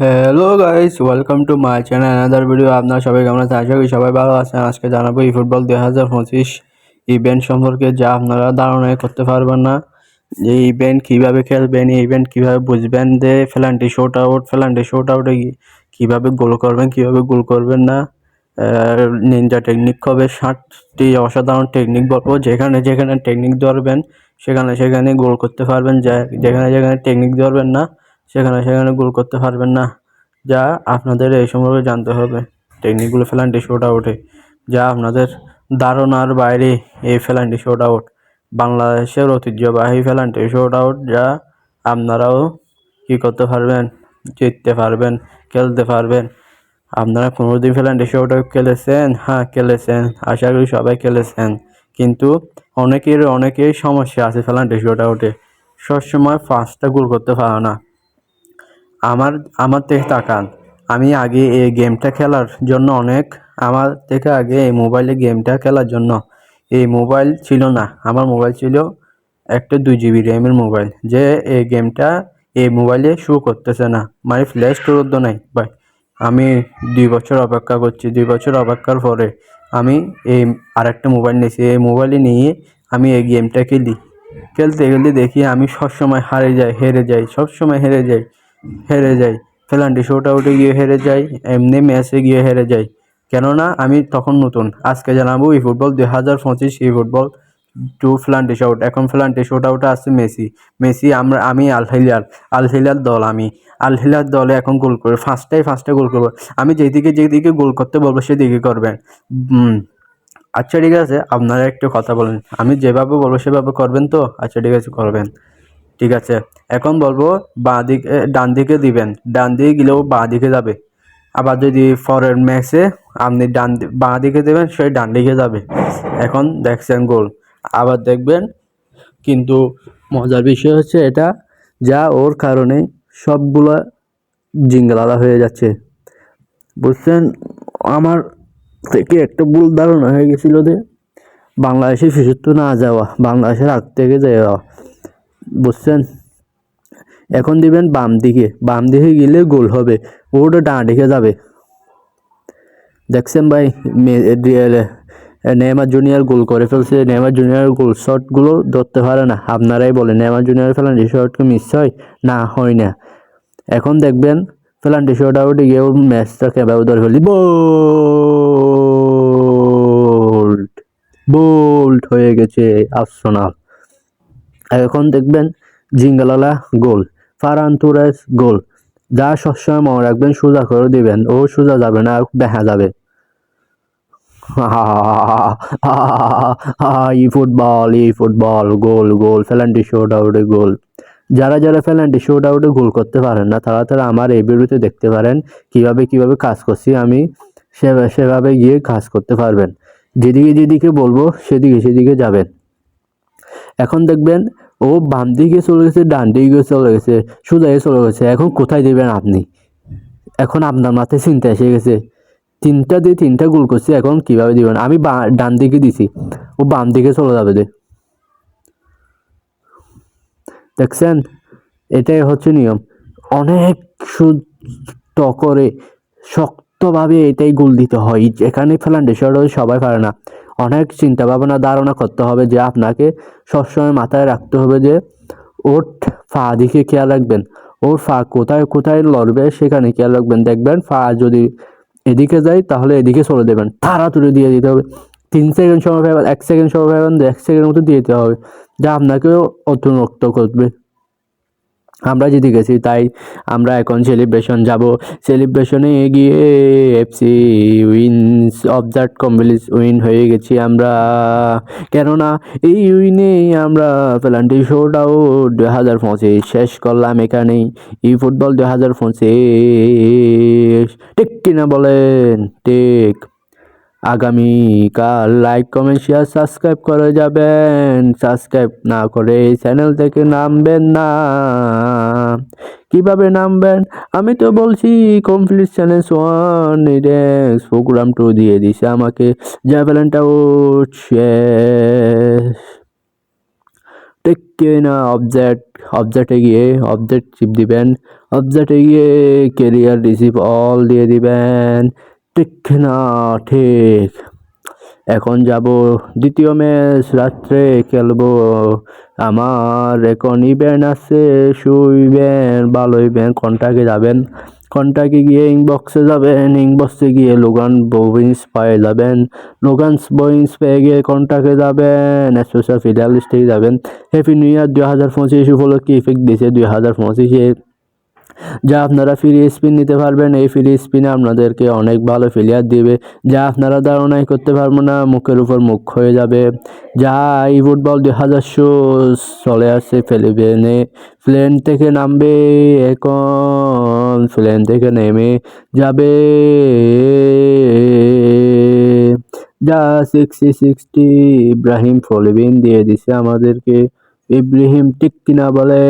Hello guys welcome to my channel another video আপনার সবাই কেমন আছেন? আশা করি সবাই ভালো আছেন। আজকে জানাব ই ফুটবল দুই হাজার পঁচিশ ইভেন্ট সম্পর্কে, যা আপনারা ধারণাই করতে পারবেন না যে ইভেন্ট কীভাবে খেলবেন, এই ইভেন্ট কীভাবে বুঝবেন, যে ফ্ল্যান্টি শোট আউট ফ্ল্যান্টি শোট আউটে কীভাবে গোল করবেন, কীভাবে গোল করবেন না। নিনজা টেকনিক হবে। ষাটটি অসাধারণ টেকনিক বলব। যেখানে যেখানে টেকনিক ধরবেন, সেখানে সেখানে গোল করতে পারবেন। যে- যেখানে যেখানে টেকনিক ধরবেন না, সেখানে সেখানে গোল করতে পারবেন না। যা আপনাদের এই সম্পর্কে জানতে হবে। টেকনিকগুলো ফেলান্টি শোট আউটে যা আপনাদের ধারণার বাইরে এই ফেলান্টি শোট আউট বাংলাদেশের ঐতিহ্যবাহী ফেলান্টি শোট আউট যা আপনারাও কী করতে পারবেন, জিততে পারবেন, খেলতে পারবেন। আপনারা কোনোদিন ফেলান্টি শোট আউট খেলেছেন হ্যাঁ খেলেছেন আশা করি সবাই খেলেছেন কিন্তু অনেকের অনেকেই সমস্যা আছে ফেলান্টি শোট ওঠে সবসময় ফার্স্টটা গোল করতে পারে না। আমার আমার থেকে তাকান। আমি আগে এই গেমটা খেলার জন্য অনেক, আমার থেকে আগে এই মোবাইলে গেমটা খেলার জন্য। এই মোবাইল ছিল না। আমার মোবাইল ছিল একটা দুই জিবি র্যামের মোবাইল, যে এই গেমটা এই মোবাইলে শো করতেছে না। মানে প্লে স্টোর নাই, ভাই। আমি দুই বছর অপেক্ষা করছি। দুই বছর অপেক্ষার পরে আমি এই আরেকটা মোবাইল নিয়েছি। এই মোবাইলে নিয়ে আমি এই গেমটা খেলি। খেলতে গেলে দেখি আমি সবসময় হারে যাই, হেরে যাই, সবসময় হেরে যাই হেরে যাই। ফেলান্টি শোট আউটে গিয়ে হেরে যাই, এমনি ম্যাচে গিয়ে হেরে যাই। কেননা আমি তখন নতুন। আজকে জানাব এই ফুটবল দুই হাজার পঁচিশ এই ফুটবল টু ফ্লান্টি শট এখন ফ্লান্টি শট আউটে আছে মেসি। মেসি আমরা, আমি আল হিলাল। দল আমি। আল দলে এখন গোল করবে ফার্স্টটাই ফার্স্টে গোল করব। আমি যেদিকে যেদিকে গোল করতে বলব, সেদিকে করবেন আচ্ছা ঠিক আছে, আপনারা একটু কথা বলেন। আমি যেভাবে বলব, সেভাবে করবেন তো? আচ্ছা ঠিক আছে, করবেন। ঠিক আছে, এখন বলব বাঁ দিকে ডান দিকে দিবেন। ডান দিকে গেলেও বাঁ দিকে যাবে। আবার যদি ফরেন ম্যাচে আপনি ডান বাঁ দিকে দেবেন সেই ডান দিকে যাবে। এখন দেখছেন গোল। আবার দেখবেন কিন্তু মজার বিষয় হচ্ছে এটা, যা ওর কারণে সবগুলা জিঙ্গলালা হয়ে যাচ্ছে। বুঝছেন? আমার থেকে একটা ভুল ধারণা হয়ে গেছিল যে বাংলাদেশে শিশুত্ব না যাওয়া, বাংলাদেশের আগ থেকে যাওয়া, বুঝছেন? এখন দিবেন বাম দিকে বাম দিকে গেলে গোল হবে, ওটা ডাঁ দিকে যাবে। দেখছেন ভাই, মে- রিয়েল- নেইমার জুনিয়র গোল করে ফেলছে। নেমার জুনিয়র গোল শটগুলো ধরতে পারে না। আপনারাই বলেন নেমার জুনিয়র ফেলান্টি শট কি মিস হয়? না হয় না। এখন দেখবেন ফেলান্টি শট আউটে গিয়ে ওর ম্যাচটা কেভাবে ধরে ফেলি। বোল্ট বোল্ট হয়ে গেছে আর্সেনাল। এখন দেখবেন জিঙ্গালালা গোল ফারান তুরেস গোল। যা সবসময় মনে রাখবেন, সোজা করে দিবেন। ও সোজা যাবে না বেহা যাবে। ই ফুটবল ই ফুটবল, গোল গোল ফেলান্টি শোট আউটে গোল। যারা যারা ফেলান্টি শোট আউটে গোল করতে পারেন না, তারা তারা আমার এই ভিডিওতে দেখতে পারেন কীভাবে কীভাবে কাজ করছি আমি সেভাবে গিয়ে কাজ করতে পারবেন। যেদিকে যেদিকে বলব, সেদিকে সেদিকে যাবেন। এখন দেখবেন, ও বাম দিকে চলে গেছে, ডান দিকে চলে গেছে সোজায় চলে গেছে। এখন কোথায় দেবেন আপনি? এখন আপনার মাথায় চিন্তা এসে গেছে তিনটা দিয়ে তিনটা গোল করছি, এখন কীভাবে দিবেন আমি ডান দিকে দিছি। ও বাম দিকে চলে যাবে দে। দেখছেন? এটাই হচ্ছে নিয়ম। অনেক সুস্থ করে, শক্তভাবে এটাই গোল দিতে হয়। এখানে ফেলান্ডে সবাই পারে না। অনেক চিন্তা ভাবনা ধারণা করতে হবে যে আপনাকে সবসময় মাথায় রাখতে হবে যে ওর ফা দিকে খেয়াল রাখবেন। ওর ফা কোথায় কোথায় লড়বে সেখানে খেয়াল রাখবেন। দেখবেন ফা যদি এদিকে যায় তাহলে এদিকে চলে দেবেন তাড়াতাড়ি দিয়ে দিতে হবে। তিন সেকেন্ড সময় পাবেন এক সেকেন্ড সময় পাবেন এক সেকেন্ডের মতো দিয়ে দিতে হবে। যা আপনাকেও অতিরক্ত করবে। আমরা যদি গেছি, তাই আমরা এখন সেলিব্রেশন যাব। সেলিব্রেশনে গিয়ে FC wins of that win হয়ে গেছি আমরা। কেননা এই উইনে আমরা পেলান্টি শোটাও দু হাজার পঁচিশ শেষ করলাম এখানেই। ই ফুটবল দু হাজার পঁচিশ, ঠিক কিনা বলেন? ঠিক। আগামীকাল লাইক, কমেন্ট শেয়ার সাবস্ক্রাইব করে যাবেন। সাবস্ক্রাইব না করে এই চ্যানেল থেকে নামবেন না। কীভাবে নামবেন? আমি তো বলছি complete challenge one next program two দিয়ে দিছে আমাকে। জ্যাভেলেনটা শেষ। টেকে না অবজেক্ট অবজেক্টে গিয়ে অবজেক্ট চিপ দিবেন অবজেক্টে গিয়ে কেরিয়ার রিসিভ অল দিয়ে দিবেন। ঠিক না ঠিক। এখন যাব দ্বিতীয় ম্যাচ, রাত্রে খেলব। আমার এখন ইভেন্ট আছে, শুইবেন ভালো ইভেন্ট কন্টাকে যাবেন? কন্টাকে গিয়ে ইনবক্সে যাবেন? ইনবক্সে গিয়ে লোগান বইন্স পেয়ে যাবেন। লোগান বইন্স পেয়ে গিয়ে কন্টাকে যাবেন? স্পেশাল ফিডালিস্টে যাবেন। হ্যাপি নিউ ইয়ার দুই হাজার পঁচিশ উপলক্ষে ইফেক্ট দিয়েছে দুই হাজার পঁচিশে। যা আপনারা ফ্রি স্পিন নিতে পারবেন, এই ফ্রি স্পিনে আপনাদেরকে অনেক ভালো প্লেয়ার দিবে, যা আপনারা ধারণাই করতে পারব না, মুখের উপর মুখ হয়ে যাবে। যা এই ফুটবল দুই হাজার শো চলে আসছে, ফেলিবেনে। প্লেন থেকে নামবে, এখন প্লেন থেকে নেমে যাবে। যা সিক্সটি সিক্সটি ইব্রাহিম ফলিবিন দিয়ে দিছে আমাদেরকে। ইব্রাহিম টিক কিনা বলে?